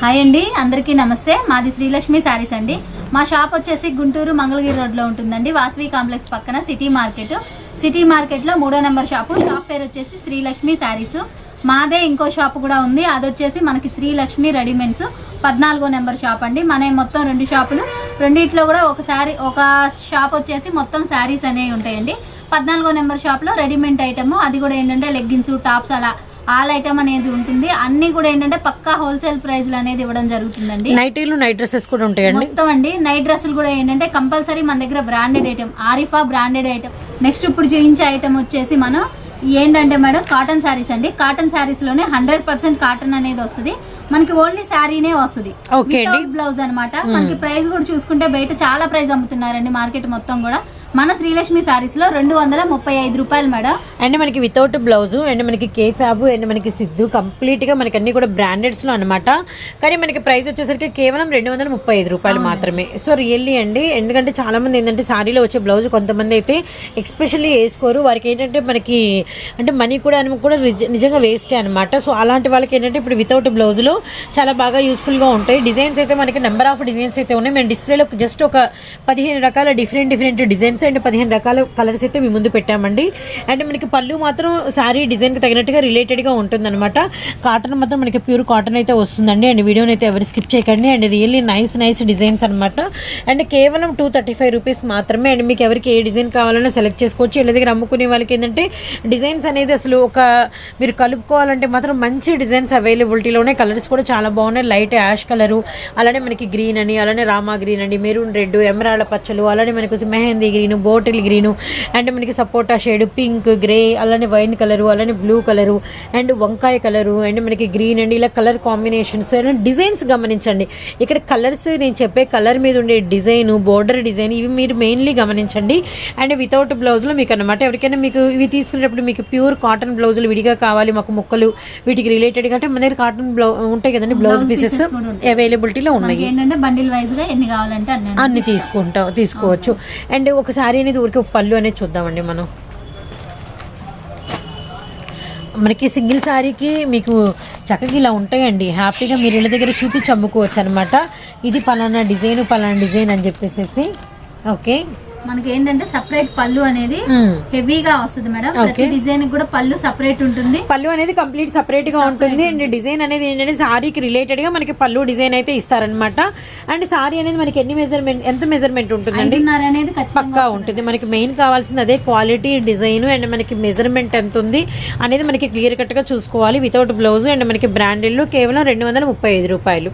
Hi అండి అందరికీ నమస్తే. మాది శ్రీలక్ష్మి శారీస్ అండి. మా షాప్ వచ్చేసి గుంటూరు మంగళగిరి రోడ్లో ఉంటుందండి. వాసవి కాంప్లెక్స్ పక్కన సిటీ మార్కెట్. సిటీ మార్కెట్లో మూడో నెంబర్ షాపు. షాప్ పేరు వచ్చేసి శ్రీలక్ష్మి శారీస్. మాదే ఇంకో షాప్ కూడా ఉంది. అది వచ్చేసి మనకి శ్రీలక్ష్మి రెడీమేడ్స్. పద్నాలుగో నెంబర్ షాప్ అండి. మన మొత్తం రెండు షాపులు. రెండిట్లో కూడా ఒక శారీ ఒక షాప్ వచ్చేసి మొత్తం శారీస్ అనేవి ఉంటాయండి. పద్నాలుగో నెంబర్ షాప్లో రెడీమేడ్ ఐటమ్. అది కూడా ఏంటంటే లెగ్గిన్స్ టాప్స్ అలా ఆల్ ఐటమ్ అనేది ఉంటుంది. అన్ని కూడా ఏంటంటే పక్కా హోల్సేల్ ప్రైస్లు అనేది ఇవ్వడం జరుగుతుందండి. నైటీలు నైట్ డ్రెస్సెస్ కూడా ఉంటాయండి. మొత్తం అండి. నైట్ డ్రెస్సులు కూడా ఏంటంటే కంపల్సరీ మన దగ్గర branded item Arifa branded item next ఇప్పుడు చూపించే ఐటమ్ వచ్చేసి మనం ఏంటంటే మేడం కాటన్ శారీస్ అండి. కాటన్ శారీస్లోనే హండ్రెడ్ పర్సెంట్ కాటన్ అనేది వస్తుంది. మనకి ఓన్లీ శారీనే వస్తుంది. బ్లౌజ్ అన్నమాట. మనకి ప్రైస్ కూడా చూసుకుంటే బయట చాలా ప్రైస్ అమ్ముతున్నారండి మార్కెట్ మొత్తం కూడా. మన శ్రీలక్ష్మి శారీస్లో రెండు వందల ముప్పై ఐదు రూపాయలు మేడం. అండ్ మనకి వితౌట్ బ్లౌజ్ అండ్ మనకి కే ఫ్యాబ్ అండ్ మనకి సిద్ధు. కంప్లీట్గా మనకి అన్ని కూడా బ్రాండెడ్స్లో అనమాట కానీ మనకి ప్రైస్ వచ్చేసరికి కేవలం రెండు వందల ముప్పై ఐదు రూపాయలు మాత్రమే. సో రియల్లీ అండి ఎందుకంటే చాలా మంది ఏంటంటే సారీలో వచ్చే బ్లౌజ్ కొంతమంది అయితే ఎక్స్పెషల్లీ వేసుకోరు. వారికి ఏంటంటే మనకి అంటే మనీ కూడా అని కూడా నిజ- నిజంగా వేస్టే అనమాట సో అలాంటి వాళ్ళకి ఏంటంటే ఇప్పుడు వితౌట్ బ్లౌజ్లో చాలా బాగా యూస్ఫుల్గా ఉంటాయి. డిజైన్స్ అయితే మనకి నెంబర్ ఆఫ్ డిజైన్స్ అయితే ఉన్నాయి. మేము డిస్ప్లేలో జస్ట్ ఒక పదిహేను రకాల డిఫరెంట్ డిఫరెంట్ డిజైన్స్ అండ్ పదిహేను రకాల కలర్స్ అయితే మీ ముందు పెట్టామండి. అండ్ మనకి పళ్ళు మాత్రం శారీ డిజైన్కి తగినట్టుగా రిలేటెడ్గా ఉంటుందన్నమాట. కాటన్ మాత్రం మనకి ప్యూర్ కాటన్ అయితే వస్తుందండి. అండ్ వీడియోని అయితే ఎవరు స్కిప్ చేయకండి. And really nice nice designs అనమాట అండ్ కేవలం టూ థర్టీ ఫైవ్ రూపీస్ మాత్రమే. అండ్ మీకు ఎవరికి ఏ డిజైన్ కావాలన్నా సెలెక్ట్ చేసుకోవచ్చు. వీళ్ళ దగ్గర అమ్ముకునే వాళ్ళకి ఏంటంటే డిజైన్స్ అనేది అసలు ఒక మీరు కలుపుకోవాలంటే మాత్రం మంచి డిజైన్స్ అవైలబిలిటీలోనే కలర్స్ కూడా చాలా బాగున్నాయి. లైట్ యాష్ కలరు అలానే మనకి గ్రీన్ అని అలానే రామా గ్రీన్ అండి మెరూన్ రెడ్ ఎమరాళ్ళ పచ్చలు అలానే మనకు mehndi green bottle green and మనకి సపోటా షేడ్ పింక్ గ్రే అలానే వైన్ కలరు అలానే బ్లూ కలరు అండ్ వంకాయ కలరు అండ్ మనకి గ్రీన్ అండ్ ఇలా కలర్ కాంబినేషన్స్ డిజైన్స్ గమనించండి. ఇక్కడ కలర్స్ నేను చెప్పే కలర్ మీద ఉండే డిజైన్ బోర్డర్ డిజైన్ ఇవి మీరు మెయిన్లీ గమనించండి. అండ్ వితౌట్ బ్లౌజ్లో మీకు అనమాట ఎవరికైనా మీకు ఇవి తీసుకునేటప్పుడు మీకు ప్యూర్ కాటన్ బ్లౌజులు విడిగా కావాలి మాకు ముక్కలు వీటికి రిలేటెడ్ అంటే మన దగ్గర కాటన్ బ్లౌ ఉంటాయి కదండి బ్లౌజ్ పీసెస్. అవైలబిలిటీలో ఉన్నాయి. మనకి ఏంటంటే బండిల్ వైజ్గా ఎన్ని కావాలంటే అన్ని అన్ని తీసుకుంటాం. తీసుకోవచ్చు. అండ్ ఒక శారీ అనేది ఊరికి ఒక పళ్ళు అనేది చూద్దామండి మనం. మనకి సింగిల్ శారీకి మీకు చక్కగా ఇలా ఉంటాయండి. హ్యాపీగా మీరు ఇళ్ళ దగ్గర చూపించి అమ్ముకోవచ్చు అనమాట ఇది పలానా డిజైన్ పలానా డిజైన్ అని చెప్పేసి ఓకే? మనకి ఏంటంటే సపరేట్ పళ్ళు అనేది. హెవీగా వస్తుంది మేడం. ప్రతి డిజైన్ కూడా పళ్ళు సపరేట్ ఉంటుంది. పళ్ళు అనేది కంప్లీట్ సపరేట్గా ఉంటుంది. అండ్ డిజైన్ అనేది ఏంటంటే సారీకి రిలేటెడ్గా మనకి పళ్ళు డిజైన్ అయితే ఇస్తారనమాట అండ్ సారీ అనేది మనకి ఎన్ని మెజర్మెంట్ ఎంత మెజర్మెంట్ ఐదున్నర అనేది పక్కా ఉంటుంది. మనకి మెయిన్ కావాల్సింది అదే క్వాలిటీ డిజైన్ అండ్ మనకి మెజర్మెంట్ ఎంత ఉంది అనేది మనకి క్లియర్ కట్గా చూసుకోవాలి. వితౌట్ బ్లౌజ్ అండ్ మనకి బ్రాండెడ్లో కేవలం రెండు వందల ముప్పై ఐదు రూపాయలు.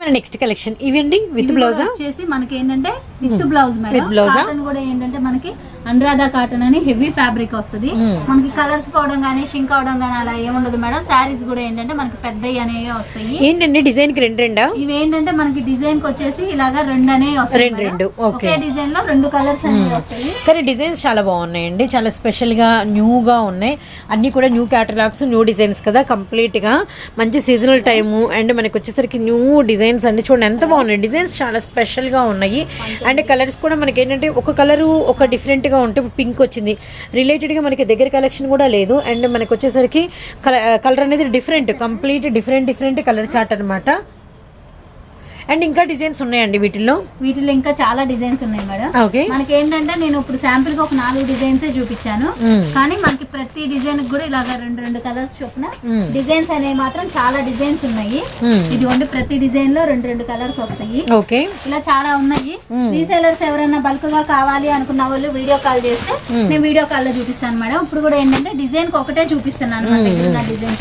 నెక్స్ట్ కలెక్షన్ ఇవండి విత్ ఇవి బ్లౌజా వచ్చేసి మనకి ఏంటంటే విత్ బ్లౌజ్ మేడం? కాటన్ కూడా ఏంటంటే మనకి అనురాధ కాటన్ అని హెవీ ఫ్యాబ్రిక్ వస్తుంది. మనకి కలర్స్ పోవడం కానీ షింక్ అవడం కానీ అలా ఏముండదు మేడం. శారీస్ కూడా ఏంటంటే మనకి పెద్దవి అనేవి వస్తాయి. ఏంటండి డిజైన్కి రెండు రెండా? ఇవి ఏంటంటే మనకి డిజైన్కి వచ్చేసి ఇలాగా రెండు అనేవి వస్తాయి రెండు. రెండు. ఒకే డిజైన్లో రెండు కలర్స్ అనేవి వస్తాయి. కానీ డిజైన్స్ చాలా బాగున్నాయండి. చాలా స్పెషల్గా న్యూ గా ఉన్నాయి. అన్ని కూడా న్యూ క్యాటలాగ్స్ న్యూ డిజైన్స్ కదా. కంప్లీట్గా మంచి సీజనల్ టైము అండ్ మనకి వచ్చేసరికి న్యూ డిజైన్స్ అండి చూడండి. ఎంత బాగున్నాయి. డిజైన్స్ చాలా స్పెషల్గా ఉన్నాయి. అండ్ కలర్స్ కూడా మనకి ఏంటంటే ఒక కలర్ ఒక డిఫరెంట్గా ఉంటే పింక్ వచ్చింది. రిలేటెడ్గా మనకి దగ్గర కలెక్షన్ కూడా లేదు. అండ్ మనకు వచ్చేసరికి కలర్ అనేది different complete different different colour chart అనమాట అండ్ ఇంకా డిజైన్స్ ఉన్నాయండి వీటిల్లో? వీటిలో ఇంకా చాలా డిజైన్స్ ఉన్నాయి మేడం. ఓకే. మనకి ఏంటంటే నేను ఇప్పుడు శాంపిల్గా ఒక నాలుగు డిజైన్స్ చూపించాను. కానీ మనకి ప్రతి డిజైన్ కూడా ఇలాగ రెండు రెండు కలర్స్ చొప్పున. డిజైన్స్ అనేవి మాత్రం చాలా డిజైన్స్ ఉన్నాయి. ఇదిగోండి ప్రతి డిజైన్లో రెండు రెండు కలర్స్ వస్తాయి. ఓకే. ఇలా చాలా ఉన్నాయి. రీసేలర్స్ ఎవరైనా బల్క్గా కావాలి అనుకున్న వాళ్ళు వీడియో కాల్ చేస్తే నేను వీడియో కాల్లో చూపిస్తాను మేడం. ఇప్పుడు కూడా ఏంటంటే డిజైన్కి ఒకటే చూపిస్తున్నాను మన దగ్గర ఉన్న డిజైన్స్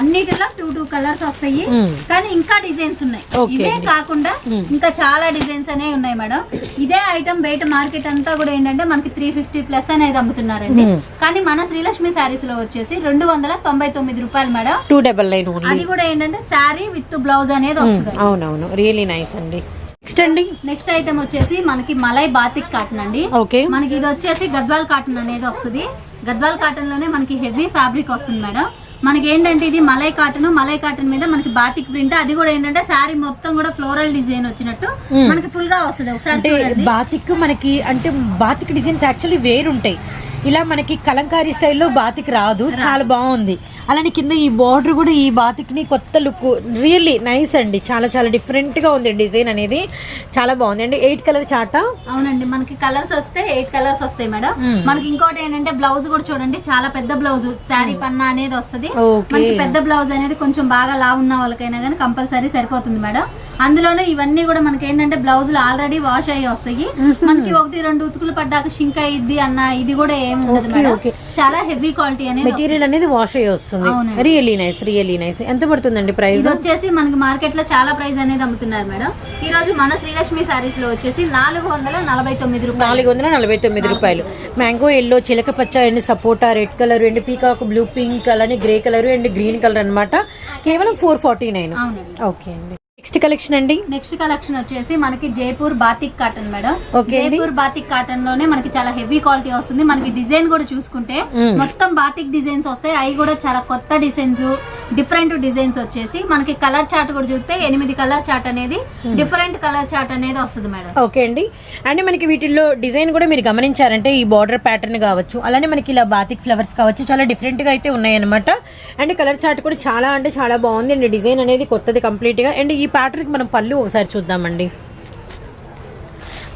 అన్నిటిలో టూ టూ కలర్స్ వస్తాయి. కానీ ఇంకా డిజైన్స్ ఉన్నాయి. ఇవే కాకుండా ఇంకా చాలా డిజైన్స్ అనేవి ఉన్నాయి మేడం. ఇదే ఐటమ్ బయట మార్కెట్ అంతా కూడా ఏంటంటే మనకి త్రీ ఫిఫ్టీ ప్లస్ అనేది అమ్ముతున్నారండి. కానీ మన శ్రీలక్ష్మి శారీస్లో వచ్చేసి రెండు వందల తొంభై తొమ్మిది రూపాయలు మేడం. టూ డబల్ నైన్ అది కూడా ఏంటంటే శారీ విత్ బ్లౌజ్ అనేది వస్తుంది. అవునవును. రియలీ నైస్ అండి. నెక్స్ట్ అండి. నెక్స్ట్ ఐటమ్ వచ్చేసి మనకి మలై బాతిక్ కాటన్ అండి. ఓకే మనకి ఇది వచ్చేసి గద్వాల్ కాటన్ అనేది వస్తుంది. గద్వాల్ కాటన్లోనే మనకి హెవీ ఫ్యాబ్రిక్ వస్తుంది మేడం. మనకి ఏంటంటే ఇది మలై కాటన్ మలై కాటన్ మీద మనకి బాతిక్ ప్రింట్ అది కూడా ఏంటంటే శారీ మొత్తం కూడా ఫ్లోరల్ డిజైన్ వచ్చినట్టు మనకి ఫుల్గా వస్తుంది. ఒకసారి బాతిక్ మనకి అంటే బాతిక్ డిజైన్స్ యాక్చువల్లీ వేరుంటాయి. ఇలా మనకి కలంకారీ స్టైల్లో బాతిక్ రాదు చాలా బాగుంది. అలానే కింద ఈ బార్డర్ కూడా ఈ బాతిక్ని కొత్త లుక్ రియల్లీ నైస్ అండి. చాలా చాలా డిఫరెంట్గా ఉంది డిజైన్ అనేది. చాలా బాగుంది. అండి ఎయిట్ కలర్ చాట అవునండి మనకి కలర్స్ వస్తే ఎయిట్ కలర్స్ వస్తాయి మేడం. మనకి ఇంకోటి ఏంటంటే బ్లౌజ్ కూడా చూడండి చాలా పెద్ద బ్లౌజ్. శారీ పన్నా అనేది వస్తుంది. మనకి పెద్ద బ్లౌజ్ అనేది కొంచెం బాగా లా ఉన్న వాళ్ళకైనా కానీ కంపల్సరీ సరిపోతుంది మేడం. అందులోనే ఇవన్నీ కూడా మనకి ఏంటంటే బ్లౌజులు ఆల్రెడీ వాష్ అయ్యి వస్తాయి. మనకి ఒకటి రెండు ఉతుకులు పడ్డాక షింక్ అయ్యిద్ది అన్న ఇది కూడా ఏమి ఉండదు మేడం. చాలా హెవీ క్వాలిటీ అనేది. మెటీరియల్ అనేది వాష్ అయ్యి వస్తుంది. Really nice really nice. ఎంత పడుతుందండి ప్రైస్? వచ్చేసి మనకి మార్కెట్లో చాలా ప్రైస్ అనేది అమ్ముతున్నారు మేడం. ఈ రోజు మన శ్రీలక్ష్మి సారీస్లో వచ్చేసి నాలుగు వందల నలభై తొమ్మిది రూపాయలు. నాలుగు వందల నలభై తొమ్మిది రూపాయలు. మ్యాంగో ఎల్లో చిలక పచ్చ and sapota red colour and peacock blue pink అలానే grey colour and green colour అన్నమాట కేవలం ఫోర్ ఫార్టీ నైన్ ఓకే అండి. నెక్స్ట్ కలెక్షన్ అండి? నెక్స్ట్ కలెక్షన్ వచ్చేసి మనకి Jaipur batik cotton madam. Jaipur batik కాటన్లోనే మనకి చాలా హెవీ క్వాలిటీ వస్తుంది. మనకి డిజైన్ కూడా చూసుకుంటే మ్మ్. మొత్తం బాతిక్ డిజైన్స్ వస్తాయి. అవి కూడా చాలా కొత్త డిజైన్స్ డిఫరెంట్ డిజైన్స్ వచ్చేసి మనకి కలర్ చార్ట్ కూడా చూస్తే ఎనిమిది కలర్ చార్ట్ అనేది డిఫరెంట్ కలర్ చార్ట్ అనేది వస్తుంది మేడం. ఓకే అండి. అండ్ మనకి వీటిల్లో డిజైన్ కూడా మీరు గమనించారంటే ఈ బార్డర్ ప్యాటర్న్ కావచ్చు అలానే మనకి ఇలా బాతిక్ ఫ్లవర్స్ కావచ్చు చాలా డిఫరెంట్గా అయితే ఉన్నాయన్నమాట. అండ్ కలర్ చార్ట్ కూడా చాలా అంటే చాలా బాగుంది. అండ్ డిజైన్ అనేది కొత్తది కంప్లీట్గా. అండ్ ఈ ప్యాటర్న్కి మనం పళ్ళు ఒకసారి చూద్దామండి.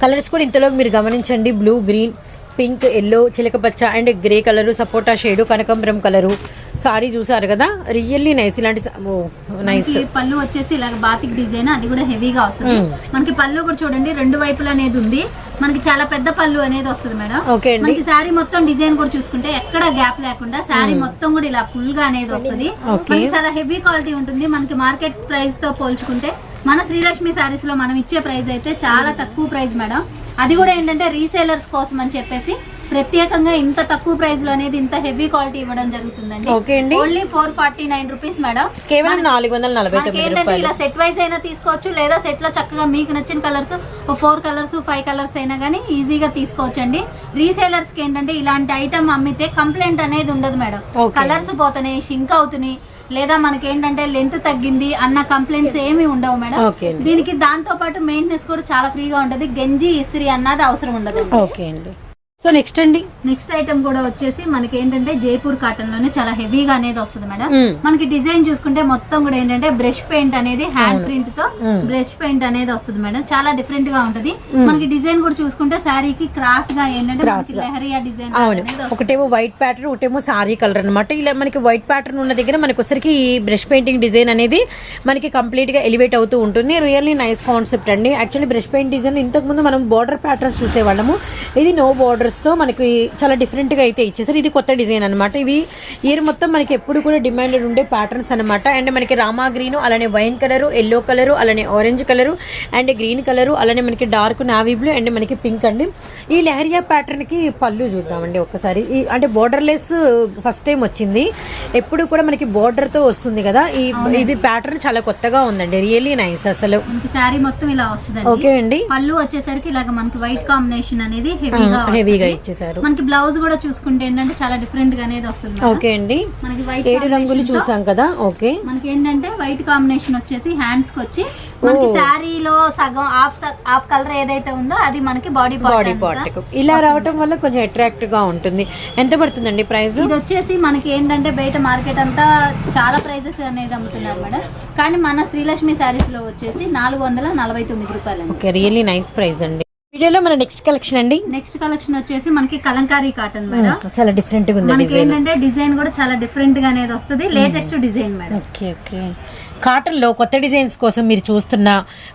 కలర్స్ కూడా ఇంతలో మీరు గమనించండి. బ్లూ గ్రీన్ పింక్ ఎల్లో చిలక పచ్చ అండ్ గ్రే కలరు సపోటా షేడు కనకంబరం కలరు. సారీ చూసారు కదా? రియల్లీ నైస్ ఇలాంటి నైస్. పళ్ళు వచ్చేసి ఇలాగ బాతిక్ డిజైన్ అది కూడా హెవీగా వస్తుంది. మనకి పళ్ళు కూడా చూడండి రెండు వైపులు అనేది ఉంది. మనకి చాలా పెద్ద పళ్ళు అనేది వస్తుంది మేడం. మనకి శారీ మొత్తం డిజైన్ కూడా చూసుకుంటే ఎక్కడ గ్యాప్ లేకుండా శారీ మొత్తం కూడా ఇలా ఫుల్గా అనేది వస్తుంది. మనకి చాలా హెవీ క్వాలిటీ ఉంటుంది. మనకి మార్కెట్ ప్రైస్తో పోల్చుకుంటే మన శ్రీలక్ష్మి శారీస్లో మనం ఇచ్చే ప్రైస్ అయితే చాలా తక్కువ ప్రైస్ మేడం. అది కూడా ఏంటంటే రీసేలర్స్ కోసం అని చెప్పేసి ప్రత్యేకంగా ఇంత తక్కువ ప్రైస్లో అనేది ఇంత హెవీ క్వాలిటీ ఇవ్వడం జరుగుతుందండి. ఓకే అండి. Only four forty nine rupees madam కేవలం నాలుగు వందల నలభై తొమ్మిది ఇలా సెట్ వైజ్ అయినా తీసుకోవచ్చు లేదా సెట్లో చక్కగా మీకు నచ్చిన colours four colours five colours అయినా కానీ ఈజీగా తీసుకోవచ్చు అండి రీసేలర్స్కి ఏంటంటే ఇలాంటి ఐటమ్ అమ్మితే కంప్లైంట్ అనేది ఉండదు మేడం. కలర్స్ పోతున్నాయి షింక్ అవుతున్నాయి లేదా మనకి ఏంటంటే లెంత్ తగ్గింది అన్న కంప్లైంట్స్ ఏమి ఉండవు మేడం దీనికి దాంతో పాటు మెయింటెనెన్స్ కూడా చాలా ఫ్రీగా ఉంటది. గంజి ఇస్త్రీ అన్నది అవసరం ఉండదు. ఓకే అండి. సో నెక్స్ట్ అండి? నెక్స్ట్ ఐటమ్ కూడా వచ్చేసి మనకి ఏంటంటే జైపూర్ కాటన్లోనే చాలా హెవీగా అనేది వస్తుంది మేడం. మనకి డిజైన్ చూసుకుంటే మొత్తం కూడా ఏంటంటే బ్రష్ పెయింట్ అనేది హ్యాండ్ ప్రింట్తో. బ్రష్ పెయింట్ అనేది వస్తుంది మేడం. చాలా డిఫరెంట్గా ఉంటది. మనకి డిజైన్ కూడా చూసుకుంటే శారీకి క్రాస్గా ఏంటంటే. లెహరియా డిజైన్. ఒకటేమో వైట్ ప్యాటర్న్ ఒకటేమో సారీ కలర్ అన్నమాట. ఇలా మనకి వైట్ ప్యాటర్న్ ఉన్న దగ్గర మనకి ఈ బ్రష్ పెయింటింగ్ డిజైన్ అనేది మనకి కంప్లీట్గా ఎలివేట్ అవుతూ ఉంటుంది. రియల్లీ నైస్ కాన్సెప్ట్ అండి. యాక్చువల్లీ బ్రష్ పెయింట్ డిజైన్ ఇంతకు ముందు మనం బార్డర్ ప్యాటర్న్స్ చూసేవాళ్ళము. ఇది నో బార్డర్స్ తో మనకి చాలా డిఫరెంట్గా అయితే ఇచ్చేసారు. ఇది కొత్త డిజైన్ అనమాట ఇవి ఇయర్ మొత్తం మనకి ఎప్పుడు కూడా డిమాండెడ్ ఉండే ప్యాటర్న్స్ అనమాట అండ్ మనకి రామా గ్రీన్ అలానే వైన్ కలర్ ఎల్లో కలర్ అలానే orange colour and green colour అలానే మనకి డార్క్ నావీ బ్లూ అండ్ మనకి పింక్ అండి. ఈ లెహరియా ప్యాటర్న్కి పళ్ళు చూద్దామండి ఒక్కసారి. ఈ అంటే బోర్డర్లెస్ ఫస్ట్ టైం వచ్చింది. ఎప్పుడు కూడా మనకి బోర్డర్తో వస్తుంది కదా. ఈ ఇది ప్యాటర్న్ చాలా కొత్తగా ఉందండి. రియల్లీ నైస్ అసలు. శారీ మొత్తం ఇలా వస్తుంది ఓకే అండి. పళ్ళు వచ్చేసరికి ఇలాగ మనకి వైట్ కాంబినేషన్ అనేది హెవీగా హెవీగా ఇచ్చేసారు మనకి బ్లౌజ్ కూడా చూసుకుంటే ఏంటంటే చాలా డిఫరెంట్గా అనేది వస్తుంది. ఓకే అండి. మనకి వైట్ ఏడు రంగులు చూసాం కదా ఓకే. మనకి ఏంటంటే వైట్ కాంబినేషన్ వచ్చేసి హ్యాండ్స్కి వచ్చి మనకి శారీలో సగం హాఫ్ హాఫ్ కలర్ ఏదైతే ఉందో అది మనకి బాడీ బాడీ పార్ట్ ఇలా రావటం వల్ల కొంచెం అట్రాక్ట్గా ఉంటుంది. ఎంత పడుతుందండి ప్రైస్ ఇది వచ్చేసి మనకి ఏంటంటే బయట మార్కెట్ అంతా చాలా ప్రైజెస్ అనేది అమ్ముతున్నారు మేడం. కానీ మన శ్రీలక్ష్మి శారీస్లో వచ్చేసి నాలుగు వందల నలభై తొమ్మిది రూపాయలు ఓకే రియల్లీ నైస్ ప్రైస్ అండి. వీడియోలో మన నెక్స్ట్ కలెక్షన్ అండి. నెక్స్ట్ కలెక్షన్ వచ్చేసి మనకి కలంకారీ కాటన్ మేడం. చాలా డిఫరెంట్గా ఉంది మనకి ఏంటంటే డిజైన్ కూడా చాలా డిఫరెంట్గా అనేది వస్తుంది. Latest design madam. Okay okay. కాటన్లో కొత్త డిజైన్స్ కోసం మీరు చూస్తున్న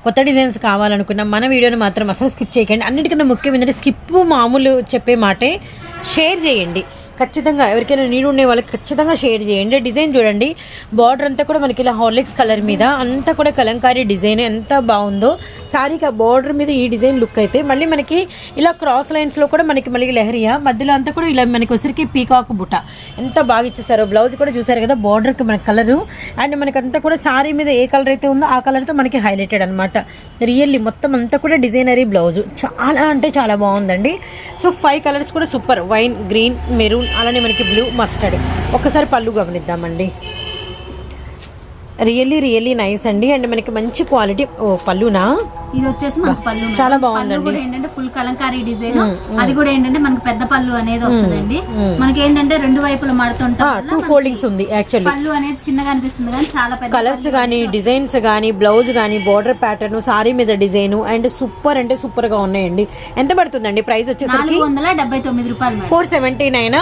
కొత్త డిజైన్స్ కావాలనుకున్న మన వీడియోని మాత్రం అసలు స్కిప్ చేయకండి. అన్నిటికన్నా ముఖ్యం ఏంటంటే స్కిప్ మామూలు చెప్పే మాటే షేర్ చేయండి. ఖచ్చితంగా ఎవరికైనా నీడు ఉండే వాళ్ళకి ఖచ్చితంగా షేర్ చేయండి. డిజైన్ చూడండి. బార్డర్ అంతా కూడా మనకి ఇలా హార్లిక్స్ కలర్ మీద అంతా కూడా కలంకారీ డిజైన్ ఎంత బాగుందో. శారీకి ఆ బార్డర్ మీద ఈ డిజైన్ లుక్ అయితే మళ్ళీ మనకి ఇలా క్రాస్ లైన్స్లో కూడా మనకి మళ్ళీ లెహరియా మధ్యలో అంతా కూడా ఇలా మనకి వచ్చరికి పీకాక్ బుట్ట. ఎంత బాగా ఇచ్చేసారో. బ్లౌజ్ కూడా చూసారు కదా బార్డర్కి మన కలరు అండ్ మనకి అంతా కూడా శారీ మీద ఏ కలర్ అయితే ఉందో ఆ కలర్తో మనకి హైలైటెడ్ అనమాట రియల్లీ మొత్తం అంతా కూడా డిజైనరీ బ్లౌజ్ చాలా అంటే చాలా బాగుందండి. సో ఫైవ్ కలర్స్ కూడా సూపర్ వైన్ గ్రీన్ మెరూన్ అలానే మనకి బ్లూ మస్టర్డ్. ఒక్కసారి పళ్ళు గమనిద్దామండి. రియల్లీ రియల్లీ నైస్ అండి. అండ్ మనకి మంచి క్వాలిటీ ఓ పళ్ళునా? ఇది వచ్చేసి మనకి పళ్ళు. చాలా బాగుందండి. ఏంటంటే ఫుల్ కలంకారీ డిజైన్ అది కూడా ఏంటంటే మనకి పెద్ద పళ్ళు అనేది వస్తుందండి. మనకి ఏంటంటే రెండు వైపులు మడుతుంటాం టూ ఫోల్డింగ్స్ ఉంది యాక్చువల్లీ పళ్ళు అనేది చిన్నగా అనిపిస్తుంది కానీ చాలా పెద్ద కలర్స్ కానీ డిజైన్స్ కానీ బ్లౌజ్ కానీ బార్డర్ ప్యాటర్న్ సారీ మీద డిజైన్ అండ్ సూపర్ అంటే సూపర్గా ఉన్నాయండి. ఎంత పడుతుందండి ప్రైస్ వచ్చేసరికి? నాలుగు వందల డెబ్బై తొమ్మిది రూపాయలు four seventy nine.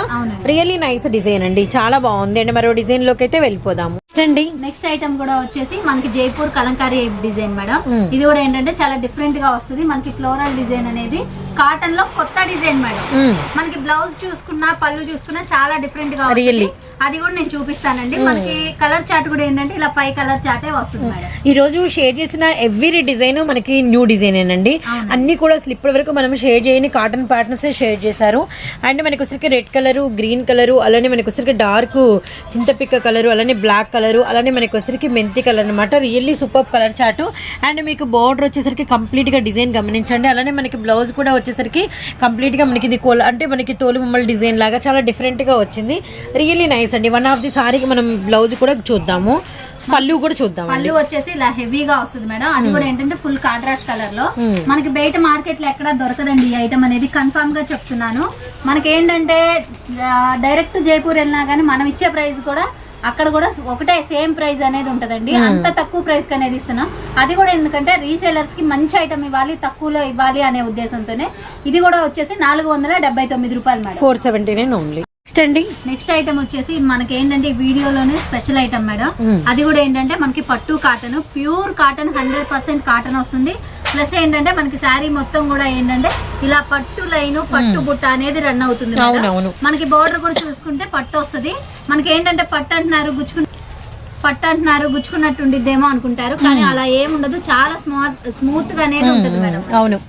Really nice design అండి. చాలా బాగుంది. అండి మరో డిజైన్లోకి అయితే వెళ్ళిపోదాము. అండి నెక్స్ట్ ఐటమ్ కూడా వచ్చేసి మనకి Jaipur Kalamkari design madam Hmm. ఇది కూడా ఏంటంటే చాలా డిఫరెంట్గా వస్తుంది మనకి ఫ్లోరల్ డిజైన్ అనేది కాటన్లో కొత్త డిజైన్ మేడం మ్మ్. మనకి బ్లౌజ్ చూసుకున్నా పళ్ళు చూసుకున్నా చాలా డిఫరెంట్గా వస్తుంది. అది కూడా నేను చూపిస్తానండి. మనకి కలర్ చార్ట్ కూడా ఏంటంటే ఇలా ఫైవ్ కలర్ చార్టే వస్తుంది మేడం. ఈ రోజు షేర్ చేసిన ఎవ్రీ డిజైన్ మనకి న్యూ డిజైన్ ఏనండి. అన్ని కూడా ఇప్పటి వరకు మనం షేర్ చేయని కాటన్ ప్యాటర్న్స్ షేర్ చేశారు. అండ్ మనకి వచ్చరికి రెడ్ కలర్ గ్రీన్ కలర్ అలానే మనకి వచ్చరికి డార్క్ చింతపిక్క కలర్ అలానే బ్లాక్ కలర్ అలానే మనకి వచ్చరికి మెంతి కలర్ అనమాట really super colour chart and మీకు బార్డర్ వచ్చేసరికి కంప్లీట్గా డిజైన్ గమనించండి. అలానే మనకి బ్లౌజ్ కూడా వచ్చేసరికి కంప్లీట్గా మనకి ఇది కోల అంటే మనకి తోలు బొమ్మల డిజైన్ లాగా చాలా డిఫరెంట్గా వచ్చింది. రియల్లీ నైస్ అండి వన్ ఆఫ్ ది సారీకి మనం బ్లౌజ్ కూడా చూద్దాము. పళ్ళు కూడా చూద్దాం పళ్ళు వచ్చేసి ఇలా హెవీగా వస్తుంది మేడం. అది కూడా ఏంటంటే ఫుల్ కాంట్రాస్ట్ కలర్లో. మనకి బయట మార్కెట్లో ఎక్కడ దొరకదండి ఈ ఐటమ్ అనేది. కన్ఫర్మ్గా చెప్తున్నాను. మనకి ఏంటంటే డైరెక్ట్ జైపూర్ వెళ్ళినా కానీ మనం ఇచ్చే ప్రైస్ కూడా అక్కడ కూడా ఒకటే సేమ్ ప్రైస్ అనేది ఉంటదండి. అంత తక్కువ ప్రైస్కి అనేది ఇస్తున్నాం. అది కూడా ఎందుకంటే రీసేలర్స్కి మంచి ఐటమ్ ఇవ్వాలి తక్కువలో ఇవ్వాలి అనే ఉద్దేశంతోనే. ఇది కూడా వచ్చేసి నాలుగు వందల డెబ్బై తొమ్మిది రూపాయలు madam. Four seventy nine only next అండి నెక్స్ట్ ఐటమ్ వచ్చేసి మనకి ఏంటంటే ఈ వీడియోలోనే స్పెషల్ ఐటమ్ మేడం అది కూడా ఏంటంటే మనకి పట్టు cotton pure cotton hundred percent cotton వస్తుంది. ప్లస్ ఏంటంటే మనకి శారీ మొత్తం కూడా ఏంటంటే ఇలా పట్టు లైన్ పట్టు బుట్ట అనేది రన్ అవుతుంది. మనకి బోర్డర్ కూడా చూసుకుంటే పట్టు వస్తుంది. మనకి ఏంటంటే పట్టు అంటున్నారు గుచ్చుకు పట్టు అంటున్నారు గుచ్చుకున్నట్టు ఉండిద్దేమో అనుకుంటారు. కానీ అలా ఏముండదు. చాలా స్మూత్ స్మూత్గా అనేది ఉంటుంది మేడం అవును.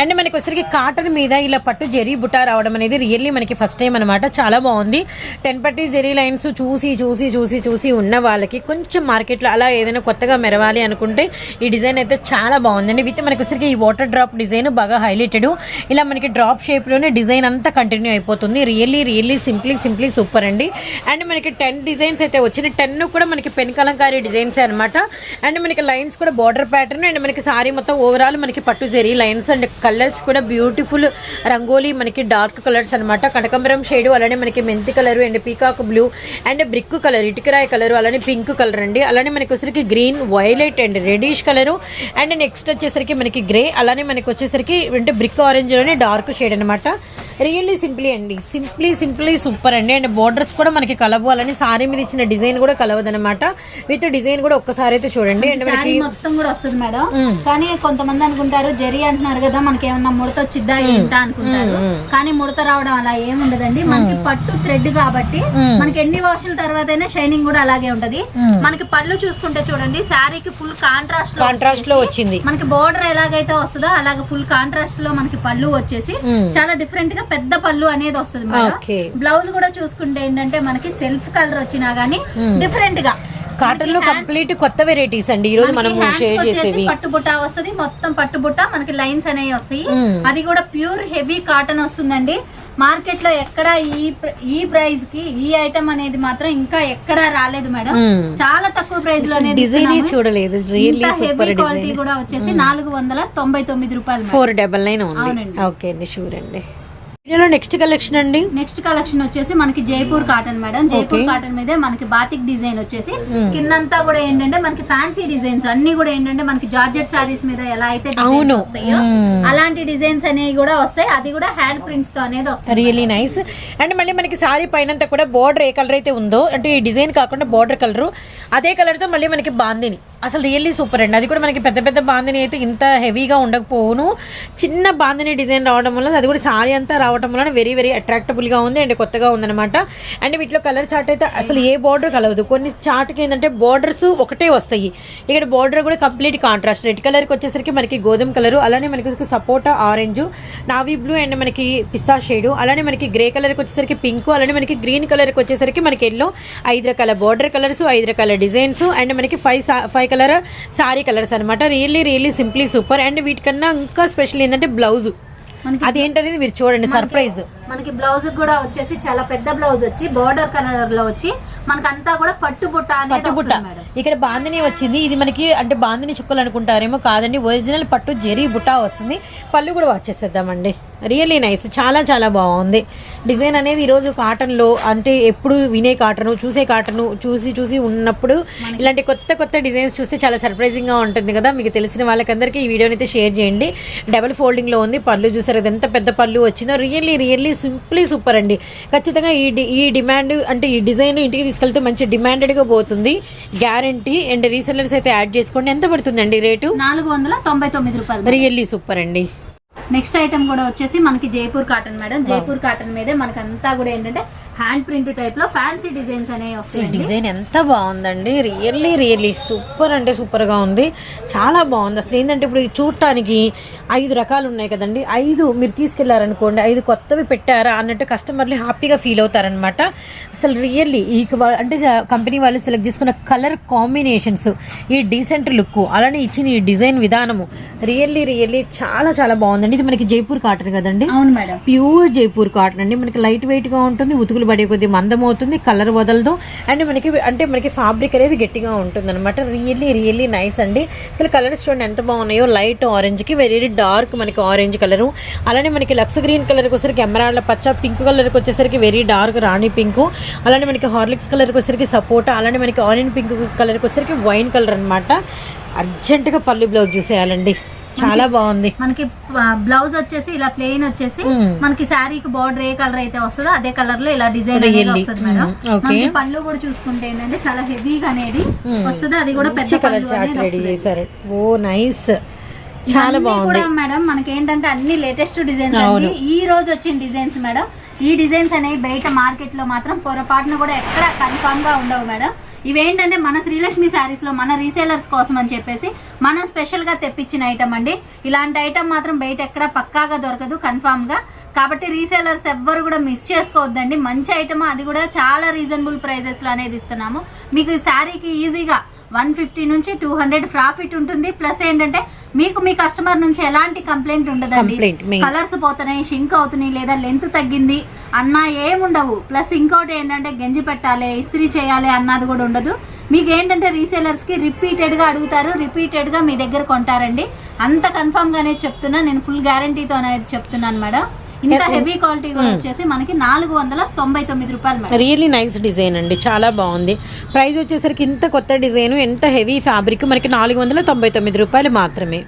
అండ్ మనకి వచ్చరికి కాటన్ మీద ఇలా పట్టు జరీ బుట్ట రావడం అనేది రియల్లీ మనకి ఫస్ట్ టైం అనమాట చాలా బాగుంది. టెన్ పట్టి జెరీ లైన్స్ చూసి చూసి చూసి చూసి ఉన్న వాళ్ళకి కొంచెం మార్కెట్లో అలా ఏదైనా కొత్తగా మెరవాలి అనుకుంటే ఈ డిజైన్ అయితే చాలా బాగుందండి విత్ మనకి వచ్చరికి ఈ వాటర్ డ్రాప్ డిజైన్ బాగా హైలైటెడ్ ఇలా మనకి డ్రాప్ షేప్లోనే డిజైన్ అంతా కంటిన్యూ అయిపోతుంది. Really really simply simply super అండి. అండ్ మనకి టెన్ డిజైన్స్ అయితే వచ్చినాయి టెన్ కూడా మనకి పెన్ కలంకారీ డిజైన్స్ అనమాట అండ్ మనకి లైన్స్ కూడా బార్డర్ ప్యాటర్న్ అండ్ మనకి సారీ మొత్తం ఓవరాల్ మనకి పట్టు జరీ లైన్స్ అండ్ కలర్స్ కూడా బ్యూటిఫుల్ రంగోలీ మనకి డార్క్ కలర్స్ అనమాట కనకంబరం షేడ్ అలానే మనకి మెంతి colour and peacock blue and brick colour ఇటుకరాయ colour అలానే పింక్ కలర్ అండి. అలానే మనకి వచ్చేసరికి green violet and reddish colour and next వచ్చేసరికి మనకి గ్రే అలానే మనకి వచ్చేసరికి అంటే బ్రిక్ ఆరెంజ్లోనే డార్క్ షేడ్ అనమాట రియల్లీ సింప్లీ అండి. సింప్లీ సింప్లీ సూపర్ అండి. అండ్ బోర్డర్స్ కూడా మనకి కలవాలని సారీ మీద ఇచ్చిన డిజైన్ కూడా కలవదనమాట విత్ డిజైన్ కూడా ఒక్కసారి అయితే చూడండి. అండ్ మనకి శారీ మొత్తం కూడా వస్తుంది మేడం. కానీ కొంతమంది అనుకుంటారు జరి అంటున్నారు కదా మనకి ఏమన్నా ముడత వచ్చిద్దా ఏంటా? అనుకుంటారు. కానీ ముడత రావడం అలా ఏముండదండి మనకి పట్టు థ్రెడ్ కాబట్టి మనకి ఎన్ని వాషుల తర్వాత అయినా షైనింగ్ కూడా అలాగే ఉంటది. మనకి పళ్ళు చూసుకుంటే చూడండి శారీకి ఫుల్ కాంట్రాస్ట్ కాంట్రాస్ట్లో వచ్చింది. మనకి బోర్డర్ ఎలాగైతే వస్తుందో అలాగే ఫుల్ కాంట్రాస్ట్లో మనకి పళ్ళు వచ్చేసి చాలా డిఫరెంట్గా పెద్ద పళ్ళు అనేది వస్తుంది మేడం. బ్లౌజ్ కూడా చూసుకుంటే ఏంటంటే మనకి సెల్ఫ్ కలర్ వచ్చినా గానీ డిఫరెంట్గా. కాటన్లో కంప్లీట్ కొత్త వెరైటీస్ అండి. ఈ రోజు మనం షేర్ చేసేవి. పట్టుబుట్ట వస్తుంది. మొత్తం పట్టుబుట్ట మనకి లైన్స్ అనేవి వస్తాయి. మ్మ్. అది కూడా ప్యూర్ హెవీ కాటన్ వస్తుందండి. మార్కెట్లో ఎక్కడ ఈ ఈ ప్రైస్కి ఈ ఐటమ్ అనేది మాత్రం ఇంకా ఎక్కడా రాలేదు మేడం. మ్మ్. చాలా తక్కువ ప్రైస్లో డిజైన్. చూడలేదు. హెవీ క్వాలిటీ కూడా వచ్చేసి నాలుగు వందల తొంభై తొమ్మిది రూపాయలు. ఫోర్ డబల్ నైన్ అవునండి. ఓకే అండి షూర్ అండి. వీడియోలో నెక్స్ట్ కలెక్షన్ అండి. నెక్స్ట్ కలెక్షన్ వచ్చేసి మనకి Jaipur cotton madam Jaipur cotton మీదే మనకి బాతిక్ డిజైన్ వచ్చేసి కిందంతా కూడా ఏంటంటే మనకి ఫ్యాన్సీ డిజైన్స్ అన్ని కూడా ఏంటంటే మనకి జార్జెట్ సారీస్ మీద ఎలా అయితే. వస్తాయో మ్మ్. అలాంటి డిజైన్స్ అనేవి కూడా వస్తాయి. అది కూడా హ్యాండ్ ప్రింట్స్తో అనేది వస్తాయి రియల్లీ నైస్ అండ్ మళ్ళీ మనకి సారీ పైనంతా కూడా బార్డర్ ఏ కలర్ అయితే ఉందో అంటే ఈ డిజైన్ కాకుండా బార్డర్ కలర్ అదే కలర్తో మళ్ళీ మనకి బాందిని. అసలు రియల్లీ సూపర్ అండి. అది కూడా మనకి పెద్ద పెద్ద బాందిని అయితే ఇంత హెవీగా ఉండకపోవును. చిన్న బాందిని డిజైన్ రావడం వల్ల అది కూడా సారీ అంతా రావడం వల్ల వెరీ వెరీ అట్రాక్టబుల్గా ఉంది అండ్ కొత్తగా ఉందన్నమాట. అండ్ వీటిలో కలర్ చార్ట్ అయితే అసలు ఏ బార్డర్ కలవదు. కొన్ని చార్ట్కి ఏంటంటే బార్డర్స్ ఒకటే వస్తాయి. ఇక్కడ బార్డర్ కూడా కంప్లీట్ కాంట్రాస్ట్ రెడ్ కలర్కి వచ్చేసరికి మనకి గోధుమ కలర్ అలానే మనకి సపోటా ఆరెంజ్ నావీ బ్లూ అండ్ మనకి పిస్తా షేడు అలానే మనకి గ్రే కలర్కి వచ్చేసరికి పింక్ అలానే మనకి గ్రీన్ కలర్కి వచ్చేసరికి మనకి ఎల్లో ఐదు రకాల బార్డర్ కలర్స్ ఐదు రకాల డిజైన్స్ అండ్ మనకి five five colour sari colours అనమాట really really simply super and వీటికన్నా ఇంకా స్పెషల్ ఏంటంటే బ్లౌజ్. అదేంటనేది మీరు చూడండి సర్ప్రైజ్ మనకి బ్లౌజ్ కూడా వచ్చేసి చాలా పెద్ద బ్లౌజ్ వచ్చి బోర్డర్ కలర్లో వచ్చి మనకంతా కూడా పట్టు బుట్ట అనేది వస్తుంది మేడం. ఇక్కడ బాందిని వచ్చింది. ఇది మనకి అంటే బాందిని చుక్కలు అనుకుంటారేమో కాదండి. ఒరిజినల్ పట్టు జెరీ బుట్ట వస్తుంది. పళ్ళు కూడా వచ్చేసేద్దామండి రియల్లీ నైస్ చాలా చాలా బాగుంది. డిజైన్ అనేది ఈరోజు కాటన్లో అంటే ఎప్పుడు వినే కాటను చూసే కాటను చూసి చూసి ఉన్నప్పుడు ఇలాంటి కొత్త కొత్త డిజైన్స్ చూస్తే చాలా సర్ప్రైజింగ్గా ఉంటుంది కదా. మీకు తెలిసిన వాళ్ళకందరికీ ఈ వీడియోని అయితే షేర్ చేయండి. డబల్ ఫోల్డింగ్లో ఉంది. పళ్ళు చూసారు? అది ఎంత పెద్ద పళ్ళు వచ్చిందో. రియల్లీ రియల్లీ సింప్లీ సూపర్ అండి. ఖచ్చితంగా ఈ డి- ఈ డిమాండ్ అంటే ఈ డిజైన్ ఇంటికి తీసుకెళ్తే మంచి డిమాండెడ్గా పోతుంది. గ్యారంటీ అండ్ రీసెల్లర్స్ అయితే యాడ్ చేసుకోండి. ఎంత పడుతుందండి రేటు? నాలుగు వందల తొంభై తొమ్మిది రూపాయలు రియల్లీ సూపర్ అండి. నెక్స్ట్ ఐటమ్ కూడా వచ్చేసి మనకి Jaipur cotton madam. Jaipur cotton మీదే మనకి అంతా కూడా ఏంటంటే హ్యాండ్ ప్రింట్ టైప్లో ఫ్యాన్సీ డిజైన్స్ అనేవి వస్తాయండి. డిజైన్ ఎంత బాగుందండి. రియల్లీ రియల్లీ సూపర్ అంటే సూపర్గా ఉంది. చాలా బాగుంది. అసలు ఏంటంటే ఇప్పుడు చూడటానికి ఐదు రకాలు ఉన్నాయి కదండి. ఐదు మీరు తీసుకెళ్ళారనుకోండి ఐదు కొత్తవి పెట్టారా అన్నట్టు కస్టమర్లు హ్యాపీగా ఫీల్ అవుతారనమాట అసలు రియల్లీ ఈ అంటే కంపెనీ వాళ్ళు సెలెక్ట్ చేసుకున్న కలర్ కాంబినేషన్స్ ఈ డీసెంట్ లుక్ అలానే ఇచ్చిన ఈ డిజైన్ విధానము రియల్లీ రియల్లీ చాలా చాలా బాగుందండి. ఇది మనకి జైపూర్ కాటన్ కదండి. అవును మేడం. ప్యూర్ జైపూర్ కాటన్ అండి. మనకి లైట్ వెయిట్గా ఉంటుంది ఉతుకులు పడే కొద్ది మందం అవుతుంది కలర్ వదలదు. అండ్ మనకి అంటే మనకి ఫ్యాబ్రిక్ అనేది గట్టిగా ఉంటుంది అనమాట రియల్లీ రియల్లీ నైస్ అండి. అసలు కలర్స్ చూడండి ఎంత బాగున్నాయో. లైట్ ఆరెంజ్కి వెరీ డార్క్ మనకి ఆరెంజ్ కలరు. అలానే మనకి లక్స్ గ్రీన్ కలర్కి వచ్చేసరికి ఎమరాల్డ్ పచ్చ పింక్ కలర్కి వచ్చేసరికి వెరీ డార్క్ రాణి పింక్. అలానే మనకి హార్లిక్స్ కలర్కి వచ్చేసరికి సపోటా అలానే మనకి ఆరెంజ్ పింక్ కలర్కి వచ్చేసరికి వైన్ కలర్ అనమాట అర్జెంటుగా పల్లి బ్లౌజ్ చూసేయాలండి. చాలా బాగుంది. మనకి బ్లౌజ్ వచ్చేసి ఇలా ప్లెయిన్ వచ్చేసి. మనకి శారీకి బార్డర్ ఏ కలర్ అయితే వస్తుందో అదే కలర్లో ఇలా డిజైన్ అనేది? వస్తుంది మేడం. మనకి పళ్ళు కూడా చూసుకుంటే ఏంటంటే చాలా హెవీగా అనేది. వస్తుంది. అది కూడా పెద్ద కలర్ చేశారు. Oh nice. చాలా బాగుంది. కూడా మేడం మనకి ఏంటంటే అన్ని లేటెస్ట్ డిజైన్స్ ఈ రోజు వచ్చిన డిజైన్స్ మేడం ఈ డిజైన్స్ అనేవి బయట మార్కెట్లో మాత్రం పొరపాటున కూడా ఎక్కడ కన్ఫామ్గా ఉండవు మేడం. ఇవేంటంటే మన శ్రీలక్ష్మి శారీస్లో మన రీసేలర్స్ కోసం అని చెప్పేసి మనం స్పెషల్గా తెప్పించిన ఐటమ్ అండి. ఇలాంటి ఐటమ్ మాత్రం బయట ఎక్కడ పక్కాగా దొరకదు కన్ఫామ్గా కాబట్టి రీసేలర్స్ ఎవ్వరు కూడా మిస్ చేసుకోవద్దండి. మంచి ఐటమ్ అది కూడా చాలా రీజనబుల్ ప్రైజెస్లో అనేది ఇస్తున్నాము. మీకు ఈ శారీకి ఈజీగా వన్ ఫిఫ్టీ నుంచి టూ హండ్రెడ్ ప్రాఫిట్ ఉంటుంది. ప్లస్ ఏంటంటే మీకు మీ కస్టమర్ నుంచి ఎలాంటి కంప్లైంట్ ఉండదండి. కలర్స్ పోతున్నాయి షింక్ అవుతున్నాయి లేదా లెంత్ తగ్గింది అన్న ఏముండవు. ప్లస్ ఇంకోటి ఏంటంటే గంజి పెట్టాలి ఇస్త్రీ చేయాలి అన్నది కూడా ఉండదు. మీకు ఏంటంటే రీసేలర్స్కి రిపీటెడ్గా అడుగుతారు రిపీటెడ్గా మీ దగ్గర కొంటారండి. అంత కన్ఫర్మ్ గానే చెప్తున్నా నేను ఫుల్ గ్యారంటీతో అనేది చెప్తున్నాను మేడం. ఇంత హెవీ క్వాలిటీ కూడా వచ్చేసి మనకి నాలుగు వందల తొంభై తొమ్మిది రూపాయలు రియల్లీ నైస్ డిజైన్ అండి. చాలా బాగుంది. ప్రైస్ వచ్చేసరికి ఇంత కొత్త డిజైన్ ఎంత హెవీ ఫ్యాబ్రిక్ మనకి నాలుగు వందల తొంభై తొమ్మిది రూపాయలు మాత్రమే.